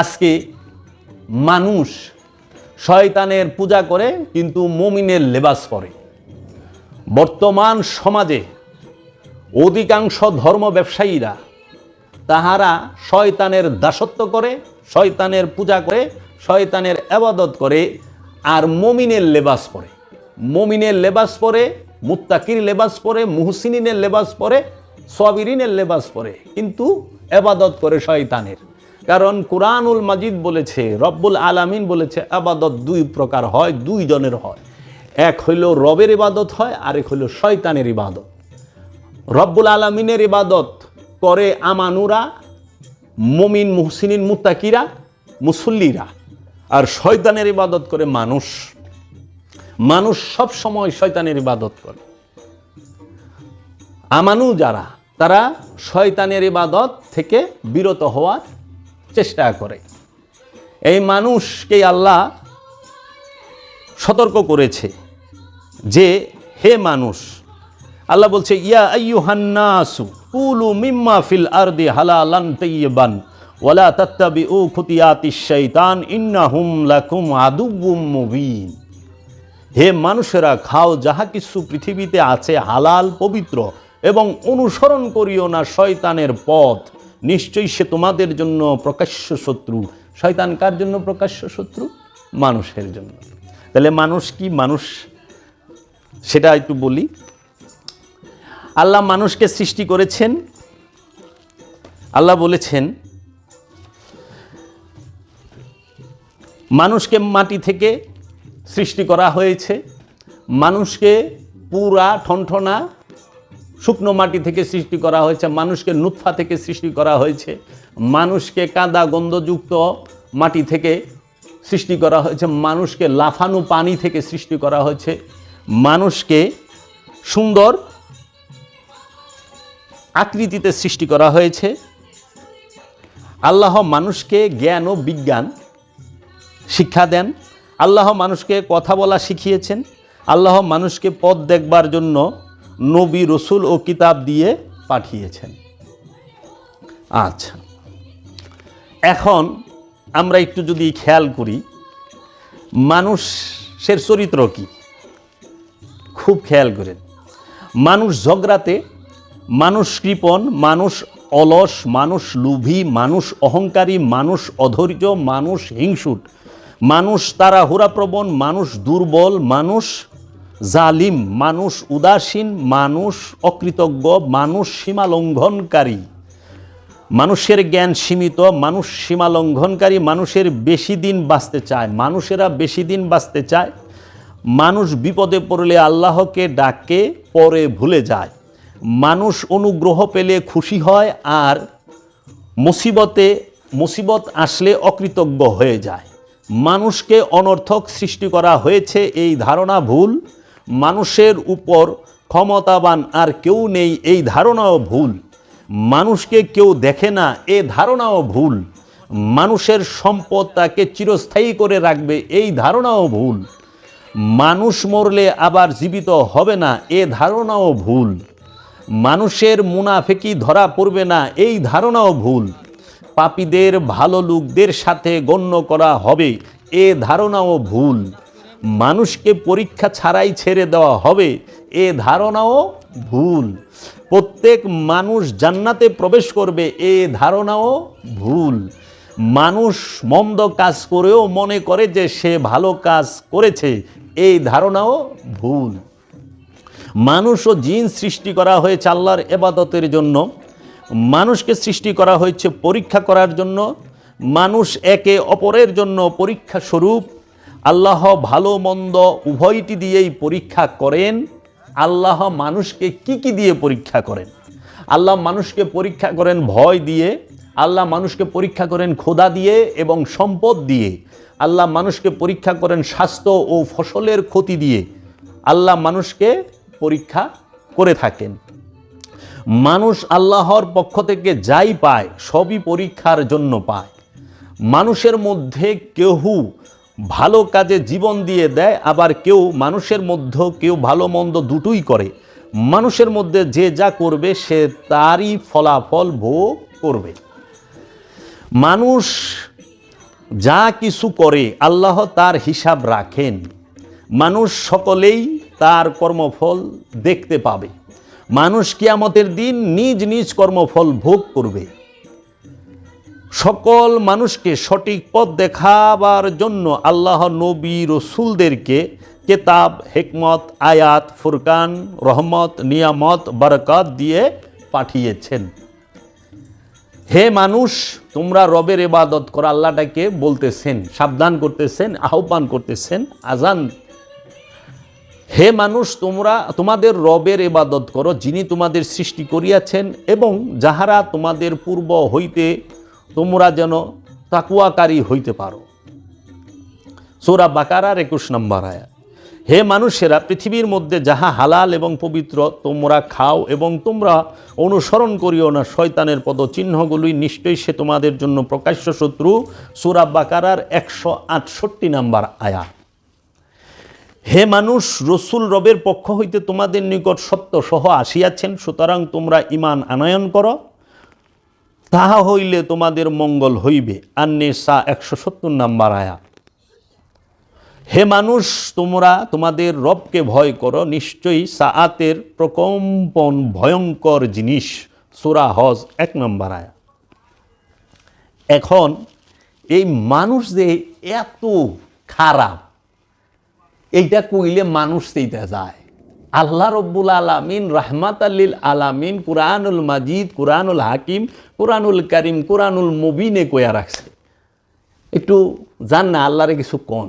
আজকে মানুষ শয়তানের পূজা করে, কিন্তু মমিনের লেবাস পরে। বর্তমান সমাজে অধিকাংশ ধর্ম ব্যবসায়ীরা তাহারা শয়তানের দাসত্ব করে, শয়তানের পূজা করে, শয়তানের আবাদত করে, আর মমিনের লেবাস পরে। মমিনের লেবাস পরে, মুত্তাকির লেবাস পরে মুহসিনের লেবাস পরে সবিরিনের লেবাস পরে, কিন্তু আবাদত করে শয়তানের। কারণ কুরআনুল মাজিদ বলেছে, রব্বুল আলামিন বলেছে, আবাদত দুই প্রকার হয়, দুই জনের হয়। এক হইল রবের ইবাদত হয়, আরেক হইল শয়তানের ইবাদত। রব্বুল আলমিনের ইবাদত করে আমানুরা, মমিন, মুহসিনিন, মুত্তাকিরা, মুসল্লিরা। আর শয়তানের ইবাদত করে মানুষ। মানুষ সব সময় শয়তানের ইবাদত করে। আমানু যারা, তারা শয়তানের ইবাদত থেকে বিরত হওয়ার চেষ্টা করে। এই মানুষকে আল্লাহ সতর্ক করেছে যে, হে মানুষ, আল্লাহ বলছে, ইয়া আইয়ুহান্নাসু কুলু মিম্মা ফিল আরদি হালালান তাইয়িবান ওয়ালা তাত্তাবিউ খুতিয়াতিশ শাইতান ইন্নাহুম লাকুম আদুউম মুবিন। হে মানুষেরা, খাও যাহা কিছু পৃথিবীতে আছে হালাল, পবিত্র এবং অনুসরণ করিও না শয়তানের পথ। নিশ্চয়ই সে তোমাদের জন্য প্রকাশ্য শত্রু। শয়তান কার জন্য প্রকাশ্য শত্রু? মানুষের জন্য। তাহলে মানুষ কি? মানুষ। সেটা একটু বলি। আল্লাহ মানুষকে সৃষ্টি করেছেন। আল্লাহ বলেছেন, মানুষকে মাটি থেকে সৃষ্টি করা হয়েছে। মানুষকে পুরা ঠনঠনা শুকনো মাটি থেকে সৃষ্টি করা হয়েছে, মানুষকে নুৎফা থেকে সৃষ্টি করা হয়েছে, মানুষকে কাদা গন্ধযুক্ত মাটি থেকে সৃষ্টি করা হয়েছে, মানুষকে লাফানো পানি থেকে সৃষ্টি করা হয়েছে, মানুষকে সুন্দর আকৃতিতে সৃষ্টি করা হয়েছে। আল্লাহ মানুষকে জ্ঞান ও বিজ্ঞান শিক্ষা দেন, আল্লাহ মানুষকে কথা বলা শিখিয়েছেন, আল্লাহ মানুষকে পথ দেখবার জন্য নবী রসুল ও কিতাব দিয়ে পাঠিয়েছেন। আচ্ছা। এখন আমরা একটু যদি খেয়াল করি, মানুষের চরিত্র কি? খুব খেয়াল করেন। মানুষ ঝগড়াতে, মানুষ কৃপণ, মানুষ অলস, মানুষ লুভি, মানুষ অহংকারী, মানুষ অধৈর্য, মানুষ হিংসুট, মানুষ তাড়াহুড়াপ্রবণ মানুষ দুর্বল, মানুষ জালিম, মানুষ উদাসীন, মানুষ অকৃতজ্ঞ, মানুষ সীমা লঙ্ঘনকারী মানুষের জ্ঞান সীমিত, মানুষ সীমা লঙ্ঘনকারী মানুষের বেশি দিন বাঁচতে চায়, মানুষেরা বেশি দিন বাঁচতে চায়। মানুষ বিপদে পড়লে আল্লাহকে ডাকে, পরে ভুলে যায়। মানুষ অনুগ্রহ পেলে খুশি হয় আর মুসিবতে, মুসিবত আসলে অকৃতজ্ঞ হয়ে যায়। মানুষকে অনর্থক সৃষ্টি করা হয়েছে, এই ধারণা ভুল। মানুষের উপর ক্ষমতাবান আর কেউ নেই, এই ধারণাও ভুল। মানুষকে কেউ দেখে না, এ ধারণাও ভুল। মানুষের সম্পদ তাকে চিরস্থায়ী করে রাখবে, এই ধারণাও ভুল। মানুষ মরলে আবার জীবিত হবে না, এ ধারণাও ভুল। মানুষের মুনাফেকি ধরা পড়বে না, এই ধারণাও ভুল। পাপীদের ভালো লোকদের সাথে গণ্য করা হবে, এ ধারণাও ভুল। মানুষকে পরীক্ষা ছাড়াই ছেড়ে দেওয়া হবে, এ ধারণাও ভুল। প্রত্যেক মানুষ জান্নাতে প্রবেশ করবে, এ ধারণাও ভুল। মানুষ মন্দ কাজ করেও মনে করে যে সে ভালো কাজ করেছে, এই ধারণাও ভুল। মানুষ ও জিন সৃষ্টি করা হয়েছে আল্লাহর এবাদতের জন্য। মানুষকে সৃষ্টি করা হয়েছে পরীক্ষা করার জন্য। মানুষ একে অপরের জন্য পরীক্ষা স্বরূপ আল্লাহ ভালো মন্দ উভয়টি দিয়েই পরীক্ষা করেন। আল্লাহ মানুষকে কি কি দিয়ে পরীক্ষা করেন? আল্লাহ মানুষকে পরীক্ষা করেন ভয় দিয়ে, আল্লাহ মানুষকে পরীক্ষা করেন খোদা দিয়ে এবং সম্পদ দিয়ে, আল্লাহ মানুষকে পরীক্ষা করেন স্বাস্থ্য ও ফসলের ক্ষতি দিয়ে, আল্লাহ মানুষকে পরীক্ষা করে থাকেন। মানুষ আল্লাহর পক্ষ থেকে যাই পায়, সবই পরীক্ষার জন্য পায়। মানুষের মধ্যে কেউ ভালো কাজে জীবন দিয়ে দেয়, আবার কেউ মানুষের মধ্যেও কেউ ভালো মন্দ দুটোই করে। মানুষের মধ্যে যে যা করবে, সে তারই ফলাফল ভোগ করবে। মানুষ যা কিছু করে, আল্লাহ তার হিসাব রাখেন। মানুষ সকলেই তার কর্মফল দেখতে পাবে। মানুষ কিয়ামতের দিন নিজ নিজ কর্মফল ভোগ করবে। সকল মানুষকে সঠিক পথ দেখাবার জন্য আল্লাহ নবী রসুলদেরকে কেতাব, হেকমত, আয়াত, ফুরকান, রহমত, নিয়ামত, বরকত দিয়ে পাঠিয়েছেন। হে মানুষ, তোমরা রবের এবাদত করো আল্লাহটাকে বলতেছেন, সাবধান করতেছেন, আহ্বান করতেছেন, আজান। হে মানুষ, তোমরা, তোমাদের রবের এবাদত করো যিনি তোমাদের সৃষ্টি করিয়াছেন এবং যাহারা তোমাদের পূর্ব হইতে তোমরা যেন তাকুয়াকারী হইতে পারো। সোরা বাকারার একুশ নম্বর আয়া হে মানুষেরা, পৃথিবীর মধ্যে যাহা হালাল এবং পবিত্র তোমরা খাও এবং তোমরা অনুসরণ করিও না, শয়তানের পদচিহ্নগুলি নিশ্চয়ই সে তোমাদের জন্য প্রকাশ্য শত্রু। সুরা বাকারার একশো আটষট্টি নাম্বার আয়া হে মানুষ, রসুল রবের পক্ষ হইতে তোমাদের নিকট সত্য সহ আসিয়াছেন, সুতরাং তোমরা ইমান আনয়ন করো। তাহা হইলে তোমাদের মঙ্গল হইবে। আন্নে সা একশো সত্তর নাম্বার আয়া। হে মানুষ, তোমরা তোমাদের রবকে ভয় করো, নিশ্চয়ই সাআতের প্রকম্পন ভয়ঙ্কর জিনিস। সুরা হজ এক নম্বর আয়া। এখন এই মানুষ যে এত খারাপ, এইটা কইলে মানুষ সেইটা যায়। আল্লাহ রব্বুল আলামিন রাহমাত আল্লিল আলামিন কুরআনুল মাজিদ, কুরআনুল হাকিম, কুরআনুল করিম, কুরআনুল মুবিনে কয়া রাখছে। একটু জান না আল্লাহরে কিছু কন।